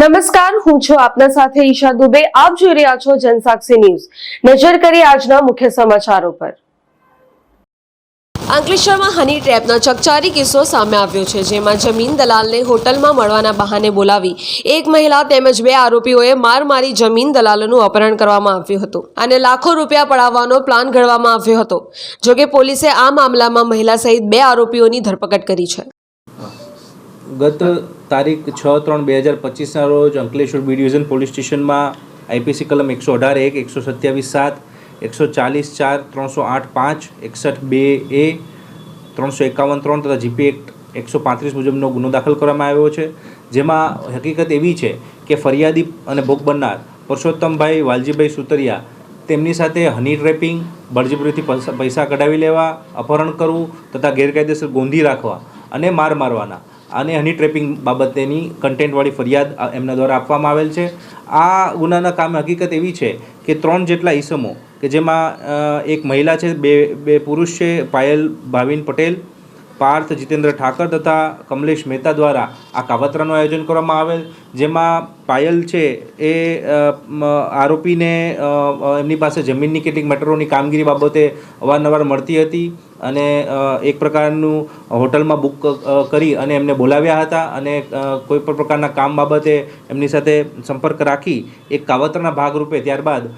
નમસ્કાર, હું છું આપના સાથે ઈશા દુબે. આપ જોઈ રહ્યા છો જનસાક્ષી ન્યૂઝ. નજર કરી આજના મુખ્ય સમાચારો પર. અંકલેશ્વરમાં હની ટ્રેપનો ચકચારી કિસ્સો સામે આવ્યો છે, જેમાં જમીન દલાલને હોટલમાં મળવાના બહાને બોલાવી એક મહિલા તેમજ બે આરોપીઓએ માર મારી જમીન દલાલોનું અપહરણ કરવામાં આવ્યું હતું અને લાખો રૂપિયા પડાવવાનો પ્લાન ઘડવામાં આવ્યો હતો. જોકે પોલીસે આ મામલામાં મહિલા સહિત બે આરોપીઓની ધરપકડ કરી છે. ગત તારીખ છ ત્રણ બે હજાર પચીસના રોજ અંકલેશ્વર બી ડિવિઝન પોલીસ સ્ટેશનમાં આઈપીસી કલમ એકસો અઢાર એક, એકસો સત્યાવીસ સાત, એકસો ચાલીસ ચાર, ત્રણસો આઠ પાંચ, એકસઠ બે એ, ત્રણસો એકાવન ત્રણ તથા જીપી એક્ટ એકસો પાંત્રીસ મુજબનો ગુનો દાખલ કરવામાં આવ્યો છે. જેમાં હકીકત એવી છે કે ફરિયાદી અને ભોગ બનનાર પરસોત્તમભાઈ વાલજીભાઈ સુતરિયા તેમની સાથે હની ટ્રેપિંગ બળજબરીથી પૈસા કઢાવી લેવા, અપહરણ કરવું તથા ગેરકાયદેસર ગોંધી રાખવા અને માર મારવાના અને હની ટ્રેપિંગ બાબતેની કન્ટેન્ટવાળી ફરિયાદ એમના દ્વારા આપવામાં આવેલ છે. આ ગુનાના કામે હકીકત એવી છે કે ત્રણ જેટલા ઈસમો, કે જેમાં એક મહિલા છે, બે બે પુરુષ છે, પાયલ ભાવિન પટેલ, પાર્થ જીતેન્દ્ર ઠાકર તથા કમલેશ મહેતા દ્વારા આ કાવતરાનું આયોજન કરવામાં આવેલ, જેમાં પાયલ છે, એ આરોપીને એમની પાસે જમીનની કેટલીક મેટરોની કામગીરી બાબતે અવારનવાર મળતી હતી અને એક પ્રકારનું હોટલમાં બુક કરી અને એમને બોલાવ્યા હતા અને કોઈ પણ પ્રકારના કામ બાબતે એમની સાથે સંપર્ક રાખી એક કાવતરના ભાગરૂપે ત્યારબાદ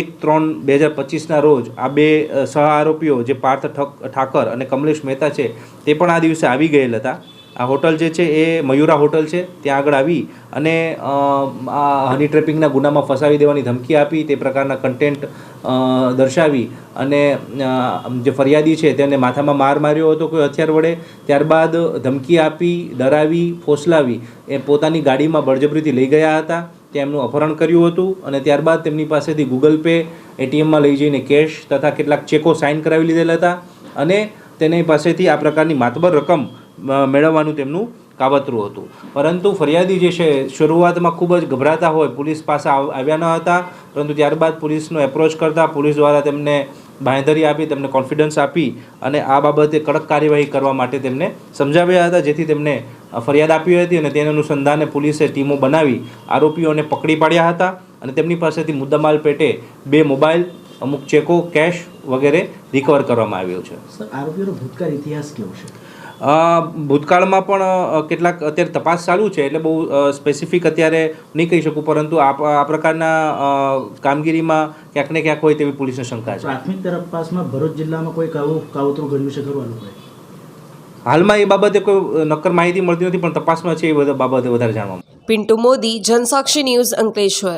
એક ત્રણ બે હજાર પચીસના રોજ આ બે સહ આરોપીઓ જે પાર્થ ઠક, ઠાકર અને કમલેશ મહેતા છે, તે પણ આ દિવસે આવી ગયેલ હતા. આ હોટલ જે છે એ મયુરા હોટલ છે. ત્યાં આગળ આવી અને આ હની ટ્રેપિંગના ગુનામાં ફસાવી દેવાની ધમકી આપી, તે પ્રકારના કન્ટેન્ટ દર્શાવી અને જે ફરિયાદી છે તેને માથામાં માર માર્યો હતો કોઈ હથિયાર વડે. ત્યારબાદ ધમકી આપી, ડરાવી, ફોસલાવી, એ પોતાની ગાડીમાં બળજબરીથી લઈ ગયા હતા. તેમનું અપહરણ કર્યું હતું અને ત્યારબાદ તેમની પાસેથી ગૂગલ પે એટીએમમાં લઈ જઈને કેશ તથા કેટલાક ચેકો સાઇન કરાવી લીધેલા હતા. અને તેની પાસેથી આ પ્રકારની માતબર રકમ મેળવવાનું તેમનું કાવતરું હતું. પરંતુ ફરિયાદી જે છે, શરૂઆતમાં ખૂબ જ ગભરાતા હોય, પોલીસ પાસે આવ- આવ્યા ન હતા. પરંતુ ત્યારબાદ પોલીસનો એપ્રોચ કરતાં પોલીસ દ્વારા તેમને બાંધરી આપી, તેમને કોન્ફિડન્સ આપી અને આ બાબતે કડક કાર્યવાહી કરવા માટે તેમને સમજાવ્યા હતા. જેથી તેમને ફરિયાદ આપી હતી અને તેને અનુસંધાને પોલીસે ટીમો બનાવી, આરોપીઓને પકડી પાડ્યા હતા અને તેમની પાસેથી મુદ્દામાલ પેટે બે મોબાઈલ, અમુક ચેકો, કેશ વગેરે રિકવર કરવામાં આવ્યો છે. આરોપીઓનો ભૂતકાળ ઇતિહાસ કેવો છે? ભૂતકાળમાં પણ કેટલાક અત્યારે તપાસ ચાલુ છે એટલે બહુ સ્પેસિફિક અત્યારે નહીં કહી શકું પરંતુ આ આ પ્રકારના કામગીરીમાં ક્યાંક ને ક્યાંક હોય તેવી પોલીસને શંકા છે. પ્રાથમિક તપાસમાં ભરૂચ જિલ્લામાં કોઈ કાવું કાવતરું ઘડ્યું છે કરવાનું હોય? હાલમાં એ બાબતે કોઈ નક્કર માહિતી મળતી નથી પણ તપાસમાં છે એ બધા બાબતે વધારે જાણવા. પિન્ટુ મોદી જનસાક્ષી ન્યૂઝ અંકલેશ્વર.